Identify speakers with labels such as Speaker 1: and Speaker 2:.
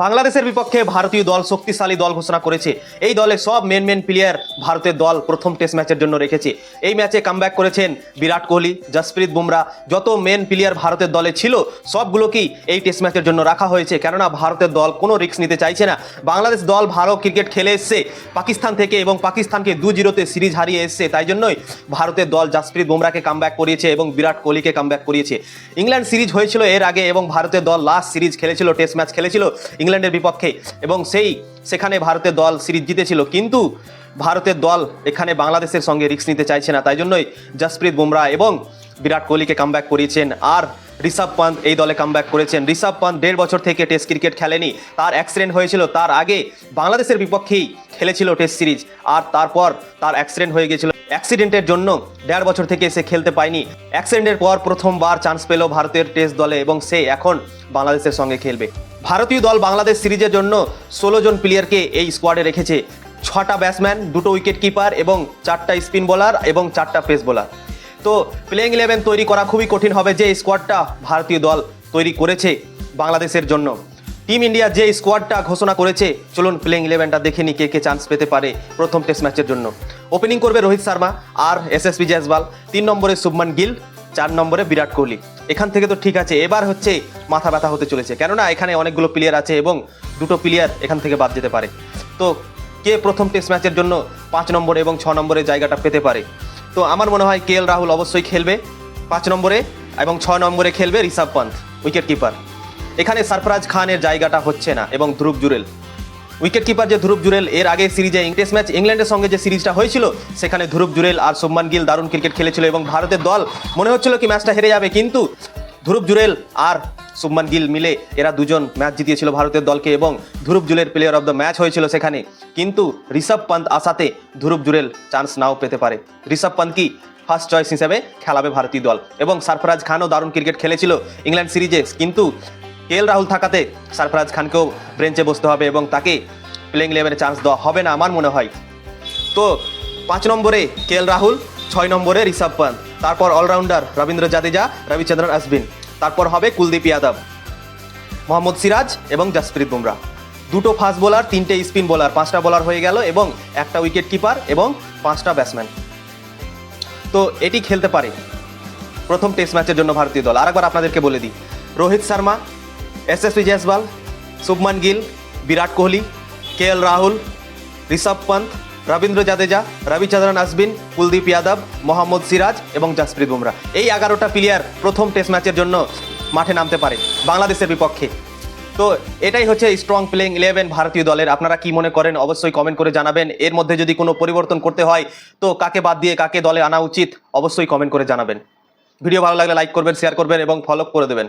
Speaker 1: বাংলাদেশের বিপক্ষে ভারতীয় দল শক্তিশালী দল ঘোষণা করেছে। এই দলে সব মেন মেন প্লেয়ার ভারতের দল প্রথম টেস্ট ম্যাচের জন্য রেখেছে। এই ম্যাচে কামব্যাক করেছেন বিরাট কোহলি, জসপ্রীত বুমরা। যত মেন প্লেয়ার ভারতের দলে ছিল, সবগুলোকেই এই টেস্ট ম্যাচের জন্য রাখা হয়েছে। কেননা ভারতের দল কোনো রিস্ক নিতে চাইছে না। বাংলাদেশ দল ভালো ক্রিকেট খেলে এসছে। পাকিস্তান থেকে এবং পাকিস্তানকে দু জিরোতে সিরিজ হারিয়ে এসছে। তাই জন্যই ভারতের দল জসপ্রীত বুমরাকে কামব্যাক করিয়েছে এবং বিরাট কোহলিকে কামব্যাক করিয়েছে। ইংল্যান্ড সিরিজ হয়েছিল এর আগে এবং ভারতের দল লাস্ট সিরিজ খেলেছিল টেস্ট ম্যাচ খেলেছিল। ইংল্যান্ডের বিপক্ষে। এবং সেই সেখানে ভারতের দল সিরিজ জিতেছিল। কিন্তু ভারতের দল এখানে বাংলাদেশের সঙ্গে রিক্স নিতে চাইছে না। তাই জন্যই জসপ্রীত বুমরা এবং বিরাট কোহলিকে কামব্যাক করিয়েছেন আর ঋষভ পান্ত এই দলে কামব্যাক করেছেন। ঋষভ পান্ত দেড় বছর থেকে টেস্ট ক্রিকেট খেলেনি। তার অ্যাক্সিডেন্ট হয়েছিল, তার আগে বাংলাদেশের বিপক্ষেই খেলেছিল টেস্ট সিরিজ আর তারপর তার অ্যাক্সিডেন্ট হয়ে গেছিল অ্যাক্সিডেন্টের জন্য দেড় বছর থেকে সে খেলতে পায়নি। অ্যাক্সিডেন্টের পর প্রথমবার চান্স পেল ভারতের টেস্ট দলে এবং সে এখন বাংলাদেশের সঙ্গে খেলবে। ভারতীয় দল বাংলাদেশ সিরিজের জন্য ষোলো জন প্লেয়ারকে এই স্কোয়াডে রেখেছে। ছটা ব্যাটসম্যান দুটো উইকেট কিপার এবং চারটা স্পিন বোলার এবং চারটা পেস বোলার তো প্লেইং ইলেভেন তৈরি করা খুবই কঠিন হবে, যে স্কোয়াডটা ভারতীয় দল তৈরি করেছে বাংলাদেশের জন্য। টিম ইন্ডিয়া যে স্কোয়াডটা ঘোষণা করেছে, চলুন প্লেইং ইলেভেনটা দেখে নি কে কে চান্স পেতে পারে প্রথম টেস্ট ম্যাচের জন্য। ওপেনিং করবে রোহিত শর্মা আর এস এস জয়সওয়াল তিন নম্বরে শুভমান গিল, চার নম্বরে বিরাট কোহলি। এখান থেকে তো ঠিক আছে, এবার হচ্ছে মাথা ব্যথা হতে চলেছে। কেননা এখানে অনেকগুলো প্লেয়ার আছে এবং দুটো প্লেয়ার এখান থেকে বাদ যেতে পারে। তো কে প্রথম টেস্ট ম্যাচের জন্য পাঁচ নম্বরে এবং ছ নম্বরে জায়গাটা পেতে পারে? তো আমার মনে হয় কে এল রাহুল অবশ্যই খেলবে পাঁচ নম্বরে এবং ছয় নম্বরে খেলবে ঋষভ পন্থ উইকেট কিপার এখানে সরফরাজ খানের জায়গাটা হচ্ছে না এবং ধ্রুব জুরেল। উইকেট কিপার যে ধ্রুব জুরেল, এর আগে সিরিজে টেস্ট ম্যাচ ইংল্যান্ডের সঙ্গে যে সিরিজটা হয়েছিল, সেখানে ধ্রুব জুরেল আর শুভমান গিল দারুণ ক্রিকেট খেলেছিল এবং ভারতের দল, মনে হচ্ছিল কি ম্যাচটা হেরে যাবে, কিন্তু ধ্রুব জুরেল আর শুভমান গিল মিলে এরা দুজন ম্যাচ জিতিয়েছিল ভারতের দলকে এবং ধ্রুব জুলের প্লেয়ার অফ দ্য ম্যাচ হয়েছিল সেখানে। কিন্তু ঋষভ পন্থ আসাতে ধ্রুব জুরেল চান্স নাও পেতে পারে। ঋষভ পন্থ কি ফার্স্ট চয়েস হিসেবে খেলাবে ভারতীয় দল এবং সারফরাজ খানও দারুণ ক্রিকেট খেলেছিল ইংল্যান্ড সিরিজে। কিন্তু কে রাহুল থাকাতে সারফরাজ খানকেও ব্রেঞ্চে বসতে হবে এবং তাকে প্লেইং ইলেভেনে চান্স দেওয়া হবে না আমার মনে হয়। তো পাঁচ নম্বরে কে রাহুল, ছয় নম্বরে ঋষভ পন্থ, তারপর অলরাউন্ডার রবীন্দ্র জাদেজা, রবিচন্দ্রন অশ্বিন তারপর হবে কুলদীপ যাদব, মোহাম্মদ সিরাজ এবং জসপ্রীত বুমরা। দুটো ফাস্ট বোলার তিনটে স্পিন বোলার পাঁচটা বোলার হয়ে গেল এবং একটা উইকেট কিপার এবং পাঁচটা ব্যাটসম্যান তো এটি খেলতে পারে প্রথম টেস্ট ম্যাচের জন্য ভারতীয় দল। আরেকবার আপনাদেরকে বলে দিই, Rohit Sharma, S S Jaiswal, Shubman Gill, Virat Kohli, K L Rahul, Rishabh Pant Ravindra Jadeja Ravichandran Ashwin Kuldeep Yadav, Mohammed Siraj এবং জসপ্রীত বুমরা। এই এগারোটা প্লেয়ার প্রথম টেস্ট ম্যাচের জন্য মাঠে নামতে পারে বাংলাদেশের বিপক্ষে। তো এটাই হচ্ছে স্ট্রং প্লেইং ইলেভেন ভারতীয় দলের। আপনারা কি মনে করেন? অবশ্যই কমেন্ট করে জানাবেন। এর মধ্যে যদি কোনো পরিবর্তন করতে হয়, তো কাকে বাদ দিয়ে কাকে দলে আনা উচিত, অবশ্যই কমেন্ট করে জানাবেন। ভিডিও ভালো লাগলে লাইক করবেন শেয়ার করবেন এবং ফলো করে দেবেন।